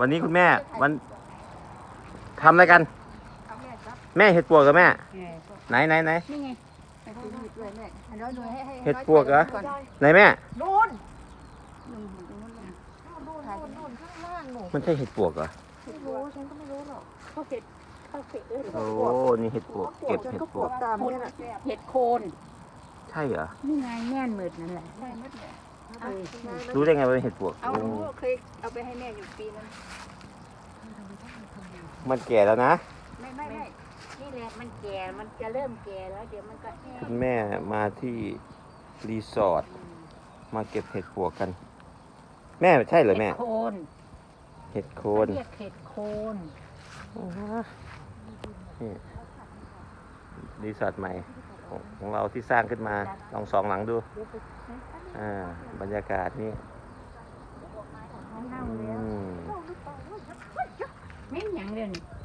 วันนี้คุณแม่ วันทำอะไรกัน เอาแม่ครับแม่เห็ดปวกกับแม่แม่ไหนไหนไหนนี่ไงให้คุณหยิบเลยแม่อันน้อยหน่วยให้ให้เห็ดปวกเหรอก่อนไหนแม่ นู่นนู่นตรงนู้นเลยนู่นนู่นนู่นข้างล่างหนูมันใช่เห็ดปวกเหรอไม่รู้ฉันก็ไม่รู้หรอกเขาเห็ดเขาเห็ดเออโอ้นี่เห็ดปวกเก็บเห็ดปวกตามนี่แหละเห็ดโคนใช่เหรอนี่ไงแม่นหมืดนั่นแหละได้หมดเลยเออรู้ได้ไงว่าเป็นเห็ดปวกเอาโอ้หนูเคย เอาไปให้แม่อยู่ปีนึงมันแก่แล้วนะ ไม่ไม่ไม่นี่แหละมันแก่มันจะเริ่มแก่แล้ว เดี๋ยวมันก็แห้งคุณแม่มาที่รีสอร์ทมาเก็บเห็ดปวกกัน แม่ใช่เหรอแม่เห็ดโคนเห็ดโคนเรียกเห็ดโคนนี่รีสอร์ทใหม่ของของเราที่สร้างขึ้นมาลองสองหลังดู อ่า บรรยากาศนี่อืม ไ